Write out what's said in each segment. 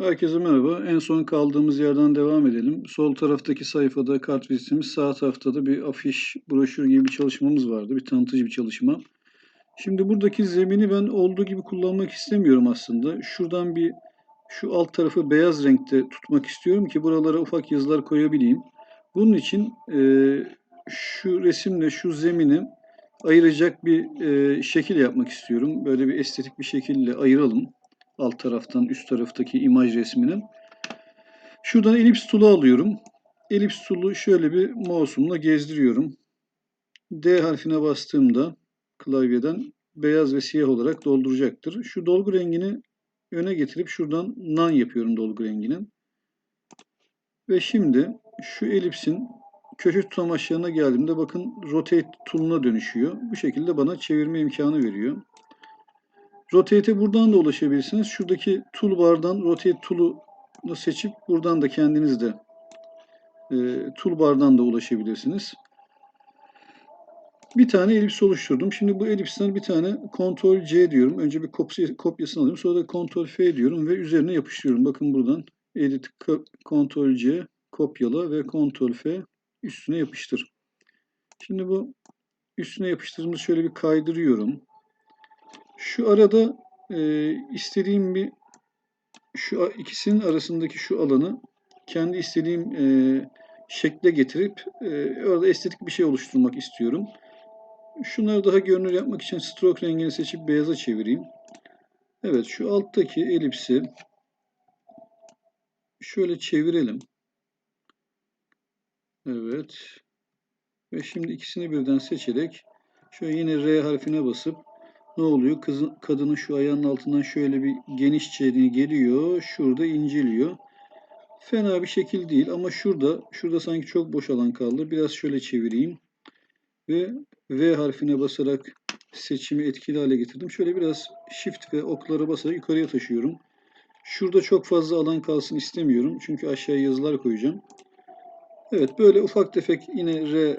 Herkese merhaba. En son kaldığımız yerden devam edelim. Sol taraftaki sayfada kart vizitimiz, sağ tarafta da bir afiş, broşür gibi bir çalışmamız vardı. Bir tanıtıcı bir çalışma. Şimdi buradaki zemini ben olduğu gibi kullanmak istemiyorum aslında. Şuradan bir şu alt tarafı beyaz renkte tutmak istiyorum ki buralara ufak yazılar koyabileyim. Bunun için e, şu resimle şu zemini ayıracak bir e, şekil yapmak istiyorum. Böyle bir estetik bir şekilde ayıralım alt taraftan üst taraftaki imaj resminin. Şuradan elips tool'u alıyorum. Elips tool'u şöyle bir mouse'umla gezdiriyorum. D harfine bastığımda klavyeden beyaz ve siyah olarak dolduracaktır. Şu dolgu rengini öne getirip şuradan nan yapıyorum dolgu renginin. Ve şimdi şu elipsin köşe tutamaçlarına geldiğimde bakın rotate tool'una dönüşüyor. Bu şekilde bana çevirme imkanı veriyor. Rotate'e buradan da ulaşabilirsiniz. Şuradaki toolbar'dan rotate tool'u seçip buradan da kendiniz de e, toolbar'dan da ulaşabilirsiniz. Bir tane elips oluşturdum. Şimdi bu elipsten bir tane Ctrl C diyorum. Önce bir kopyasını alıyorum. Sonra da Ctrl F diyorum ve üzerine yapıştırıyorum. Bakın buradan Edit Ctrl C kopyala ve Ctrl F üstüne yapıştır. Şimdi bu üstüne yapıştırdığımız şöyle bir kaydırıyorum. Şu arada e, istediğim bir şu ikisinin arasındaki şu alanı kendi istediğim e, şekle getirip e, orada estetik bir şey oluşturmak istiyorum. Şunları daha görünür yapmak için stroke rengini seçip beyaza çevireyim. Evet şu alttaki elipsi şöyle çevirelim. Evet. Ve şimdi ikisini birden seçerek şöyle yine R harfine basıp ne oluyor? Kızın, kadının şu ayağının altından şöyle bir geniş çeliği geliyor. Şurada inceliyor. Fena bir şekil değil ama şurada, şurada sanki çok boş alan kaldı. Biraz şöyle çevireyim. Ve V harfine basarak seçimi etkili hale getirdim. Şöyle biraz shift ve oklara basarak yukarıya taşıyorum. Şurada çok fazla alan kalsın istemiyorum. Çünkü aşağıya yazılar koyacağım. Evet böyle ufak tefek yine R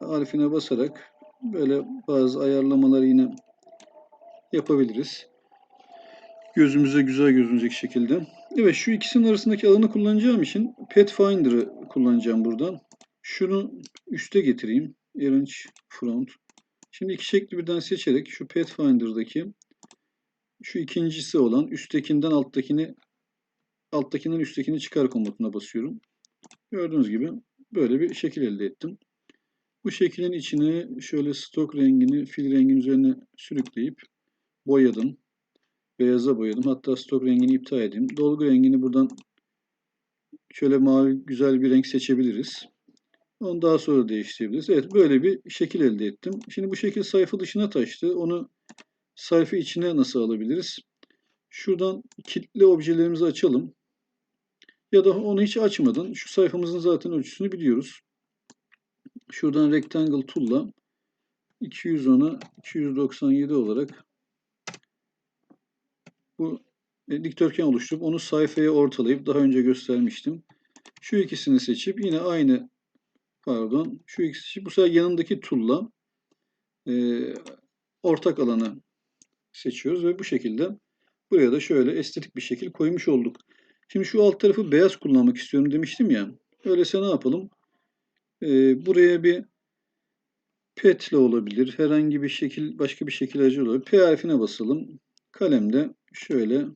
harfine basarak böyle bazı ayarlamaları yine yapabiliriz. Gözümüze güzel gözünecek şekilde. Evet şu ikisinin arasındaki alanı kullanacağım için Pathfinder'ı kullanacağım buradan. Şunu üste getireyim. Arrange Front. Şimdi iki şekli birden seçerek şu Pathfinder'daki şu ikincisi olan üsttekinden alttakini alttakinden üsttekini çıkar komutuna basıyorum. Gördüğünüz gibi böyle bir şekil elde ettim. Bu şeklin içine şöyle stok rengini fil rengin üzerine sürükleyip boyadım. Beyaza boyadım. Hatta stok rengini iptal edeyim. Dolgu rengini buradan şöyle mavi güzel bir renk seçebiliriz. Onu daha sonra değiştirebiliriz. Evet böyle bir şekil elde ettim. Şimdi bu şekil sayfa dışına taştı. Onu sayfa içine nasıl alabiliriz? Şuradan kilitli objelerimizi açalım. Ya da onu hiç açmadın. Şu sayfamızın zaten ölçüsünü biliyoruz. Şuradan Rectangle Tool'la 210'a 297 olarak bu e, dikdörtgen oluşturup onu sayfaya ortalayıp daha önce göstermiştim. Şu ikisini seçip yine aynı pardon şu ikisi bu sefer yanındaki tool'la e, ortak alanı seçiyoruz ve bu şekilde buraya da şöyle estetik bir şekil koymuş olduk. Şimdi şu alt tarafı beyaz kullanmak istiyorum demiştim ya. Öyleyse ne yapalım? Ee, buraya bir pet ile olabilir. Herhangi bir şekil, başka bir şekil aracı olabilir. P harfine basalım. Kalemde şöyle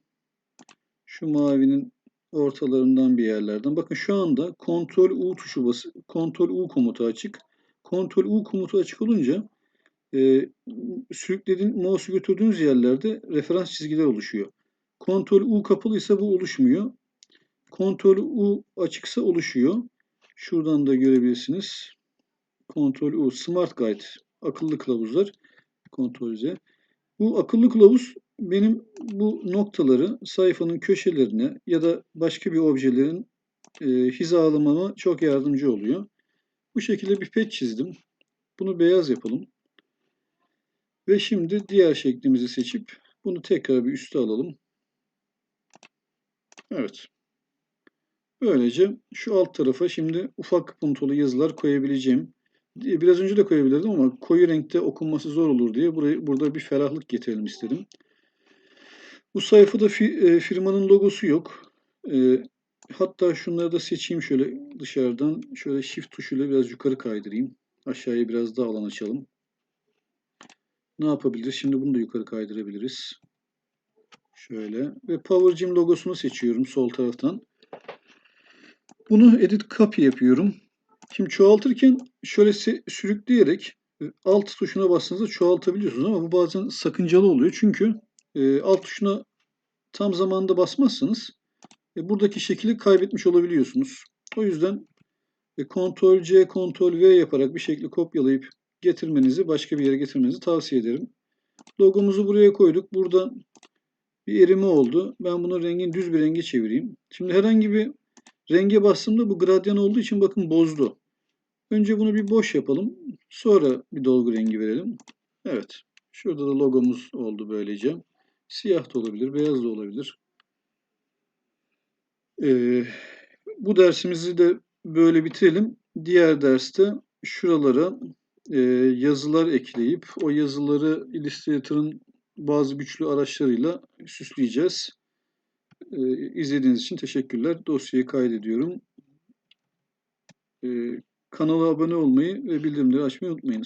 şu mavinin ortalarından bir yerlerden. Bakın şu anda Ctrl U tuşu bası, Ctrl U komutu açık. Ctrl U komutu açık olunca e, sürüklediğin mouse'u götürdüğünüz yerlerde referans çizgiler oluşuyor. Ctrl U kapalı ise bu oluşmuyor. Ctrl U açıksa oluşuyor. Şuradan da görebilirsiniz. Ctrl U Smart Guide akıllı kılavuzlar. Ctrl Z. Bu akıllı kılavuz benim bu noktaları sayfanın köşelerine ya da başka bir objelerin e, hizalamama çok yardımcı oluyor. Bu şekilde bir pet çizdim. Bunu beyaz yapalım. Ve şimdi diğer şeklimizi seçip bunu tekrar bir üste alalım. Evet. Böylece şu alt tarafa şimdi ufak puntolu yazılar koyabileceğim. Biraz önce de koyabilirdim ama koyu renkte okunması zor olur diye burayı, burada bir ferahlık getirelim istedim. Bu sayfada e, firmanın logosu yok. E, hatta şunları da seçeyim şöyle dışarıdan. Şöyle shift tuşuyla biraz yukarı kaydırayım. Aşağıya biraz daha alan açalım. Ne yapabiliriz? Şimdi bunu da yukarı kaydırabiliriz. Şöyle ve Power Gym logosunu seçiyorum sol taraftan. Bunu edit copy yapıyorum. Şimdi çoğaltırken şöyle sürükleyerek e, alt tuşuna bastığınızda çoğaltabiliyorsunuz ama bu bazen sakıncalı oluyor. Çünkü e, alt tuşuna tam zamanında basmazsanız e, buradaki şekli kaybetmiş olabiliyorsunuz. O yüzden e, Ctrl C, Ctrl V yaparak bir şekli kopyalayıp getirmenizi, başka bir yere getirmenizi tavsiye ederim. Logomuzu buraya koyduk. Burada bir erime oldu. Ben bunu rengin düz bir renge çevireyim. Şimdi herhangi bir renge bastığımda bu gradyan olduğu için bakın bozdu. Önce bunu bir boş yapalım. Sonra bir dolgu rengi verelim. Evet. Şurada da logomuz oldu böylece. Siyah da olabilir, beyaz da olabilir. Ee, bu dersimizi de böyle bitirelim. Diğer derste şuralara e, yazılar ekleyip o yazıları Illustrator'ın bazı güçlü araçlarıyla süsleyeceğiz. Ee, izlediğiniz için teşekkürler. Dosyayı kaydediyorum. Ee, kanala abone olmayı ve bildirimleri açmayı unutmayınız.